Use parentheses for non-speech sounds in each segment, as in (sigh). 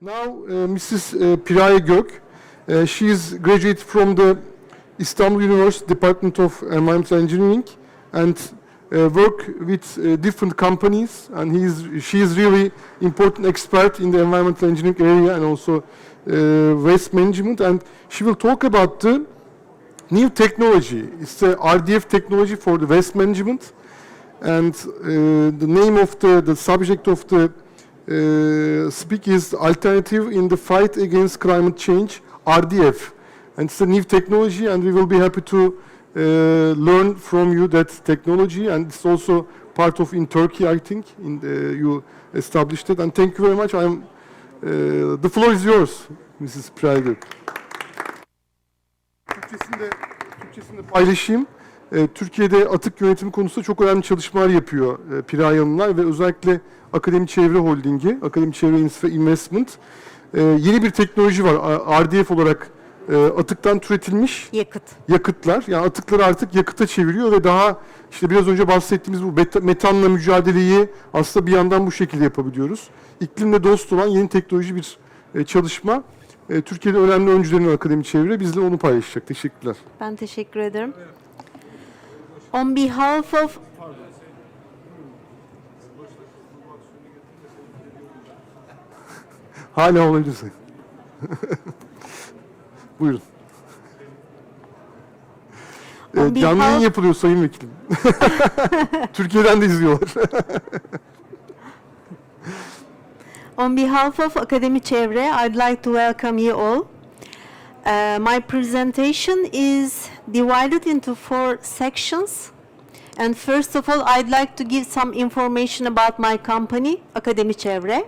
Now, uh, Mrs. uh, Piraye Gök, uh, she is graduate from the Istanbul University Department of Environmental Engineering and uh, work with uh, different companies and he is, she is really important expert in the environmental engineering area and also uh, waste management and she will talk about the new technology. It's the RDF technology for the waste management and uh, the name of the, the subject of the uh, speak is alternative in the fight against climate change, RDF. And it's a new technology and we will be happy to uh, learn from you that technology and it's also part of in Turkey I think in the, you established it and thank you very much. I'm, uh, the floor is yours Mrs. Praygök. Türkçesini de, Türkçesini de paylaşayım. Ee, Türkiye'de atık yönetimi konusunda çok önemli çalışmalar yapıyor e, Piraye Hanımlar ve özellikle Akademi Çevre Holding'i, Akademi Çevre Investment. Ee, yeni bir teknoloji var, RDF olarak e, atıktan türetilmiş Yakıt. yakıtlar. Yani atıkları artık yakıta çeviriyor ve daha işte biraz önce bahsettiğimiz bu metanla mücadeleyi aslında bir yandan bu şekilde yapabiliyoruz. İklimle dost olan yeni teknoloji bir e, çalışma. E, Türkiye'de önemli öncülerin Akademi Çevre bizle onu paylaşacak. Teşekkürler. Ben teşekkür ederim. On behalf of (laughs) Hala olabilirsin. (laughs) Buyurun. On canlı yayın yapılıyor Sayın Vekilim. (laughs) Türkiye'den de izliyorlar. On behalf of Akademi Çevre, I'd like to welcome you all. Uh, my presentation is divided into four sections. And first of all, I'd like to give some information about my company, Akademi Çevre.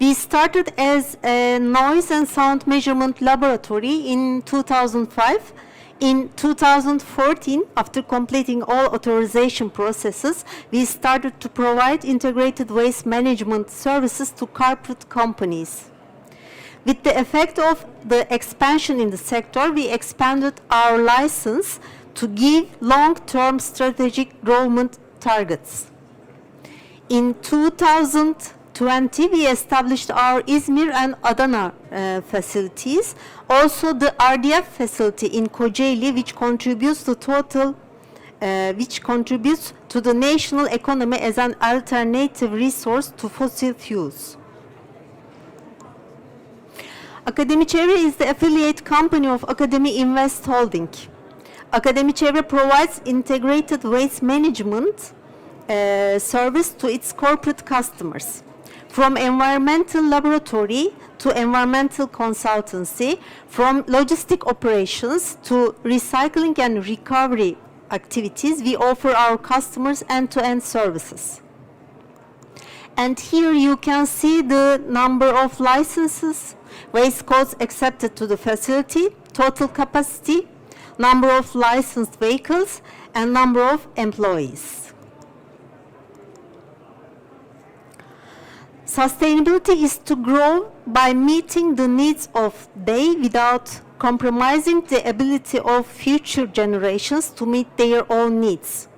We started as a noise and sound measurement laboratory in 2005. In 2014, after completing all authorization processes, we started to provide integrated waste management services to corporate companies. With the effect of the expansion in the sector, we expanded our license to give long-term strategic development targets. In 2020, we established our Izmir and Adana uh, facilities. Also, the RDF facility in Kocaeli, which contributes to total, uh, which contributes to the national economy as an alternative resource to fossil fuels. Akademi Çevre is the affiliate company of Akademi Invest Holding. Akademi Çevre provides integrated waste management uh, service to its corporate customers. From environmental laboratory to environmental consultancy, from logistic operations to recycling and recovery activities, we offer our customers end-to-end services. And here you can see the number of licenses, waste codes accepted to the facility, total capacity, number of licensed vehicles, and number of employees. Sustainability is to grow by meeting the needs of day without compromising the ability of future generations to meet their own needs.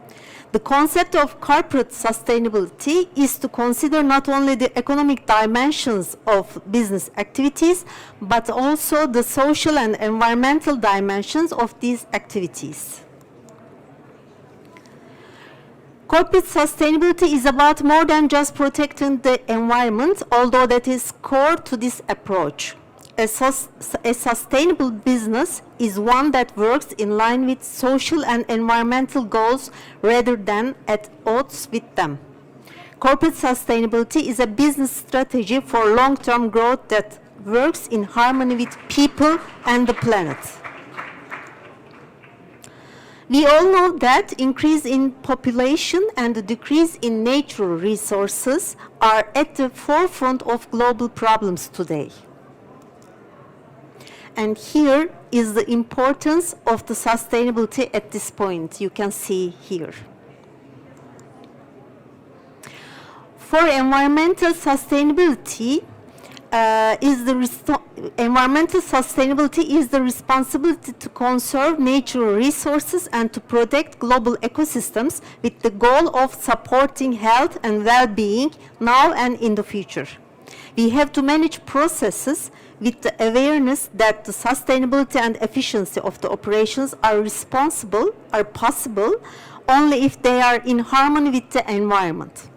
The concept of corporate sustainability is to consider not only the economic dimensions of business activities, but also the social and environmental dimensions of these activities. Corporate sustainability is about more than just protecting the environment, although that is core to this approach. A, sus- a sustainable business is one that works in line with social and environmental goals rather than at odds with them. Corporate sustainability is a business strategy for long-term growth that works in harmony with people and the planet. We all know that increase in population and the decrease in natural resources are at the forefront of global problems today. And here is the importance of the sustainability at this point. You can see here. For environmental sustainability, uh, is the environmental sustainability is the responsibility to conserve natural resources and to protect global ecosystems with the goal of supporting health and well-being now and in the future. We have to manage processes with the awareness that the sustainability and efficiency of the operations are responsible, are possible only if they are in harmony with the environment.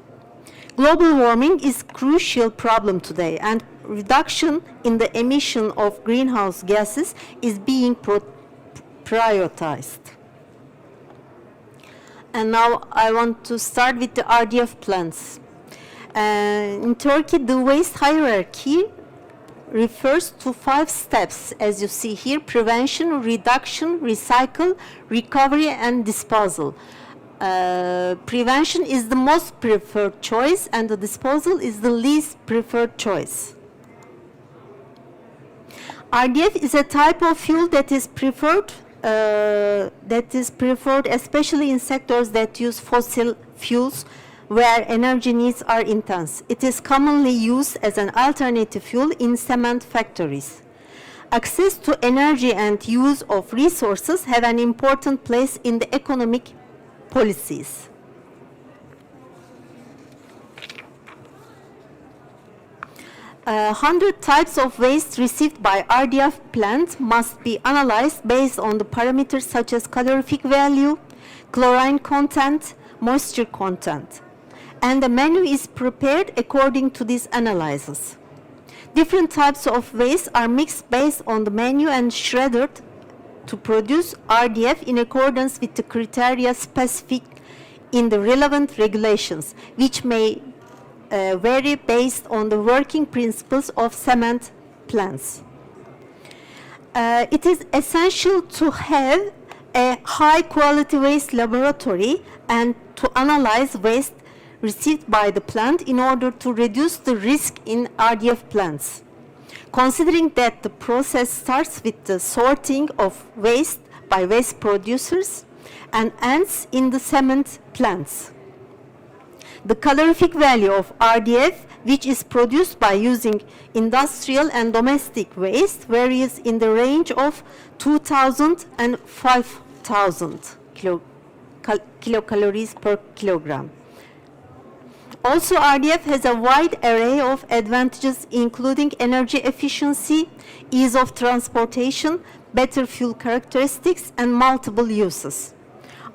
Global warming is crucial problem today and reduction in the emission of greenhouse gases is being prioritized. And now I want to start with the RDF plants. Uh, in Turkey, the waste hierarchy refers to five steps, as you see here prevention, reduction, recycle, recovery, and disposal. Uh, prevention is the most preferred choice, and the disposal is the least preferred choice. RDF is a type of fuel that is preferred uh, that is preferred especially in sectors that use fossil fuels where energy needs are intense. It is commonly used as an alternative fuel in cement factories. Access to energy and use of resources have an important place in the economic policies. Uh, 100 types of waste received by RDF plant must be analyzed based on the parameters such as calorific value, chlorine content, moisture content. And the menu is prepared according to these analyses. Different types of waste are mixed based on the menu and shredded to produce RDF in accordance with the criteria specific in the relevant regulations, which may uh, vary based on the working principles of cement plants. Uh, it is essential to have a high quality waste laboratory and to analyze waste received by the plant in order to reduce the risk in RDF plants. Considering that the process starts with the sorting of waste by waste producers and ends in the cement plants. The calorific value of RDF, which is produced by using industrial and domestic waste, varies in the range of 2,000 and 5,000 kilo, cal- kilocalories per kilogram. Also, RDF has a wide array of advantages, including energy efficiency, ease of transportation, better fuel characteristics, and multiple uses.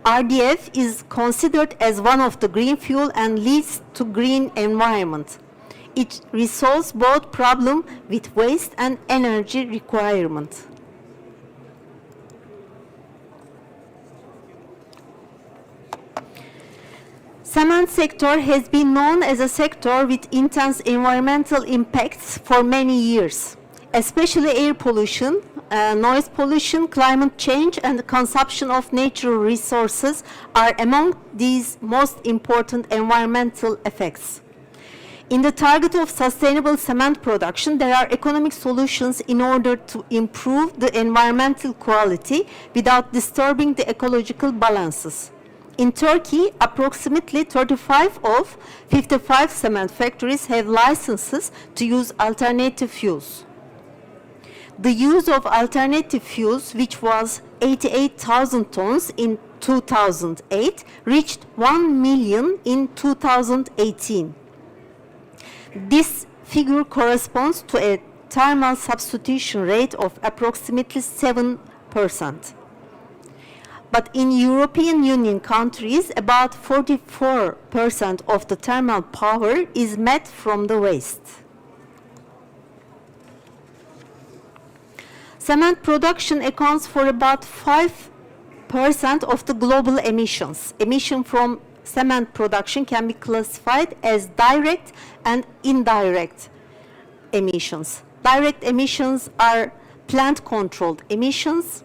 RDF is considered as one of the green fuel and leads to green environment. It resolves both problem with waste and energy requirement. Cement sector has been known as a sector with intense environmental impacts for many years, especially air pollution, uh, noise pollution, climate change, and the consumption of natural resources are among these most important environmental effects. In the target of sustainable cement production, there are economic solutions in order to improve the environmental quality without disturbing the ecological balances. In Turkey, approximately 35 of 55 cement factories have licenses to use alternative fuels. The use of alternative fuels, which was 88,000 tons in 2008, reached 1 million in 2018. This figure corresponds to a thermal substitution rate of approximately 7%. But in European Union countries, about 44% of the thermal power is met from the waste. Cement production accounts for about 5% of the global emissions. Emission from cement production can be classified as direct and indirect emissions. Direct emissions are plant controlled emissions.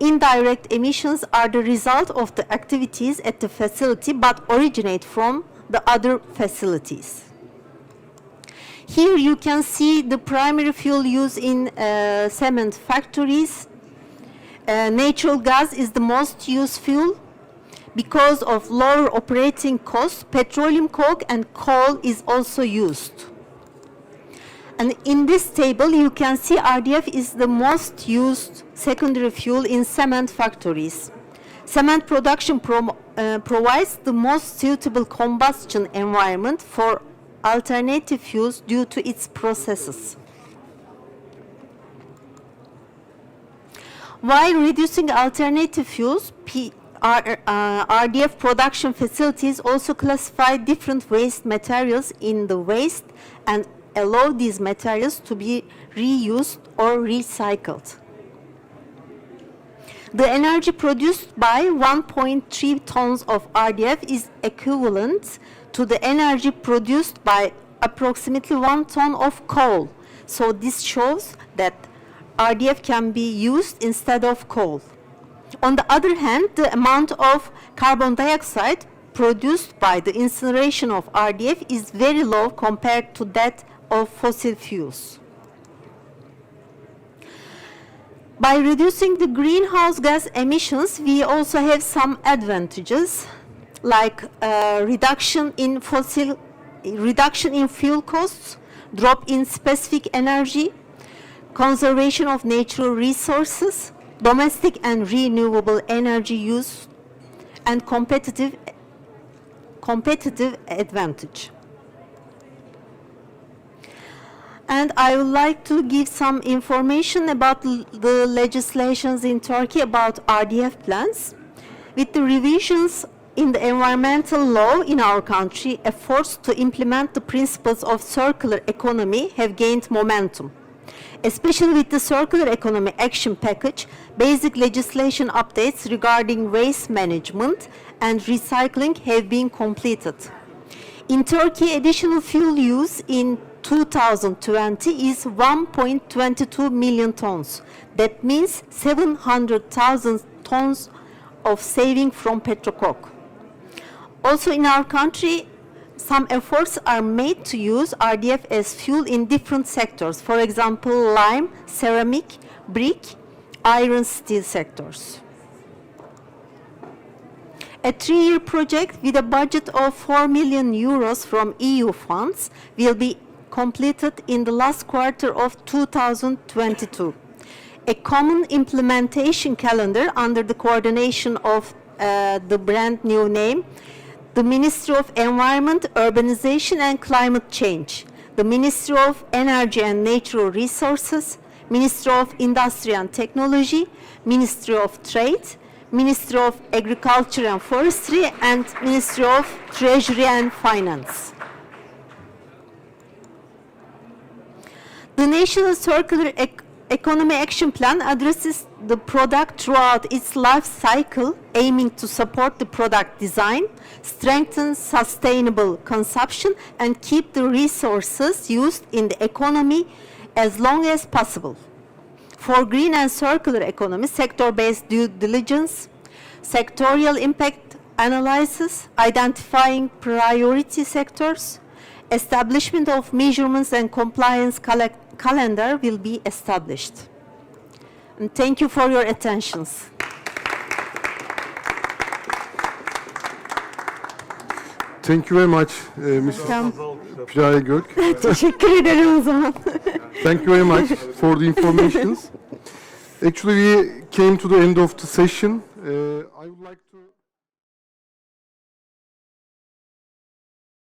Indirect emissions are the result of the activities at the facility but originate from the other facilities. Here you can see the primary fuel used in uh, cement factories. Uh, natural gas is the most used fuel. Because of lower operating costs, petroleum coke and coal is also used. And in this table, you can see RDF is the most used secondary fuel in cement factories. Cement production uh, provides the most suitable combustion environment for alternative fuels due to its processes. While reducing alternative fuels, P- R- uh, RDF production facilities also classify different waste materials in the waste and allow these materials to be reused or recycled. The energy produced by 1.3 tons of RDF is equivalent to the energy produced by approximately 1 ton of coal. So this shows that RDF can be used instead of coal. On the other hand, the amount of carbon dioxide produced by the incineration of RDF is very low compared to that of fossil fuels. By reducing the greenhouse gas emissions, we also have some advantages, like uh, reduction in fossil, reduction in fuel costs, drop in specific energy, conservation of natural resources, domestic and renewable energy use, and competitive competitive advantage. And I would like to give some information about the legislations in Turkey about RDF plants. With the revisions in the environmental law in our country, efforts to implement the principles of circular economy have gained momentum. Especially with the Circular Economy Action Package, basic legislation updates regarding waste management and recycling have been completed. In Turkey, additional fuel use in 2020 is 1.22 million tons. That means 700,000 tons of saving from petrocoke. Also in our country, some efforts are made to use RDF as fuel in different sectors. For example, lime, ceramic, brick, iron steel sectors. A three-year project with a budget of 4 million euros from EU funds will be completed in the last quarter of 2022. A common implementation calendar under the coordination of uh, the brand new name, the Ministry of Environment, Urbanization and Climate Change, the Ministry of Energy and Natural Resources, Ministry of Industry and Technology, Ministry of Trade, Ministry of Agriculture and Forestry, and Ministry of Treasury and Finance. The National Circular Ec- Economy Action Plan addresses the product throughout its life cycle, aiming to support the product design, strengthen sustainable consumption, and keep the resources used in the economy as long as possible. For green and circular economy, sector-based due diligence, sectorial impact analysis, identifying priority sectors, establishment of measurements and compliance collect- calendar will be established. And thank you for your attentions. Thank you very much, uh. Tamam. Piraye Gök. (laughs) Teşekkür ederim o zaman. Thank you very much for the informations. Actually, we came to the end of the session. Uh, I would like